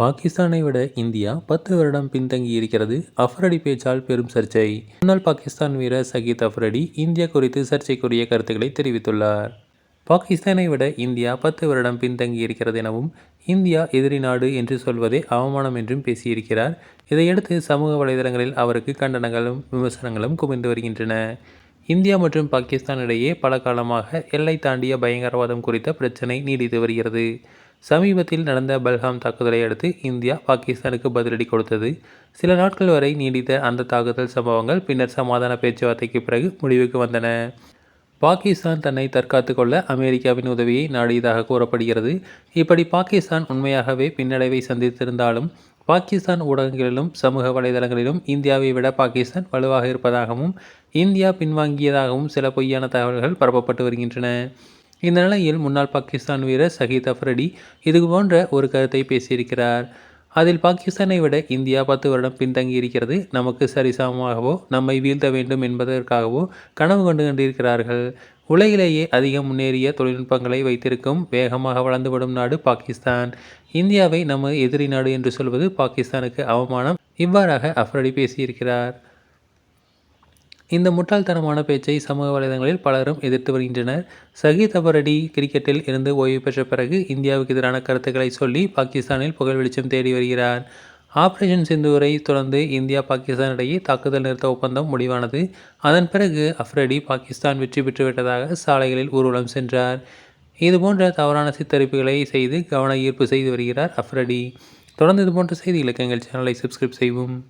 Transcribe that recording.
பாகிஸ்தானை விட இந்தியா பத்து வருடம் பின்தங்கி இருக்கிறது. அஃப்ரடி பேச்சால் பெரும் சர்ச்சை. முன்னாள் பாகிஸ்தான் வீரர் சகித் அஃப்ரடி இந்தியா குறித்து சர்ச்சைக்குரிய கருத்துக்களை தெரிவித்துள்ளார். பாகிஸ்தானை விட இந்தியா பத்து வருடம் பின்தங்கி இருக்கிறது எனவும் இந்தியா எதிரி நாடு என்று சொல்வதே அவமானம் என்றும் பேசியிருக்கிறார். இதையடுத்து சமூக வலைதளங்களில் அவருக்கு கண்டனங்களும் விமர்சனங்களும் குவிந்து வருகின்றன. இந்தியா மற்றும் பாகிஸ்தான் இடையே பல காலமாக எல்லை தாண்டிய பயங்கரவாதம் குறித்த பிரச்சினை நீடித்து வருகிறது. சமீபத்தில் நடந்த பல்காம் தாக்குதலை அடுத்து இந்தியா பாகிஸ்தானுக்கு பதிலடி கொடுத்தது. சில நாட்கள் வரை நீடித்த அந்த தாக்குதல் சம்பவங்கள் பின்னர் சமாதான பேச்சுவார்த்தைக்கு பிறகு முடிவுக்கு வந்தன. பாகிஸ்தான் தன்னை தற்காத்து கொள்ள அமெரிக்காவின் உதவியை நாடியதாக கூறப்படுகிறது. இப்படி பாகிஸ்தான் உண்மையாகவே பின்னடைவை சந்தித்திருந்தாலும் பாகிஸ்தான் ஊடகங்களிலும் சமூக வலைதளங்களிலும் இந்தியாவை விட பாகிஸ்தான் வலுவாக இருப்பதாகவும் இந்தியா பின்வாங்கியதாகவும் சில பொய்யான தகவல்கள் பரப்பப்பட்டு வருகின்றன. இந்த நிலையில் முன்னாள் பாகிஸ்தான் வீரர் சஹீத் அஃப்ரடி இது போன்ற ஒரு கருத்தை பேசியிருக்கிறார். அதில் பாகிஸ்தானை விட இந்தியா பத்து வருடம் பின்தங்கி இருக்கிறது நமக்கு சரிசமமாகவோ நம்மை வீழ்த்த வேண்டும் என்பதற்காகவோ கனவு கொண்டு கொண்டிருக்கிறார்கள் உலகிலேயே அதிகம் முன்னேறிய தொழில்நுட்பங்களை வைத்திருக்கும் வேகமாக வளர்ந்து வரும் நாடு பாகிஸ்தான். இந்தியாவை நமது எதிரி நாடு என்று சொல்வது பாகிஸ்தானுக்கு அவமானம். இவ்வாறாக அஃப்ரடி பேசியிருக்கிறார். இந்த முட்டாள்தனமான பேச்சை சமூக வலைதளங்களில் பலரும் எதிர்த்து வருகின்றனர். சகித் அபரடி கிரிக்கெட்டில் இருந்து ஓய்வு பெற்ற பிறகு இந்தியாவுக்கு எதிரான கருத்துக்களை சொல்லி பாகிஸ்தானில் புகழ் வெளிச்சம் தேடி வருகிறார். ஆபரேஷன் சிந்துவரை தொடர்ந்து இந்தியா பாகிஸ்தான் இடையே தாக்குதல் நிறுத்த ஒப்பந்தம் முடிவானது. அதன் பிறகு அஃப்ரடி பாகிஸ்தான் வெற்றி பெற்றுவிட்டதாக சாலைகளில் ஊர்வலம் சென்றார். இதுபோன்ற தவறான சித்தரிப்புகளை செய்து கவன ஈர்ப்பு செய்து வருகிறார் அஃப்ரடி. தொடர்ந்து இதுபோன்ற செய்திகளுக்கு எங்கள் சேனலை சப்ஸ்கிரைப் செய்வோம்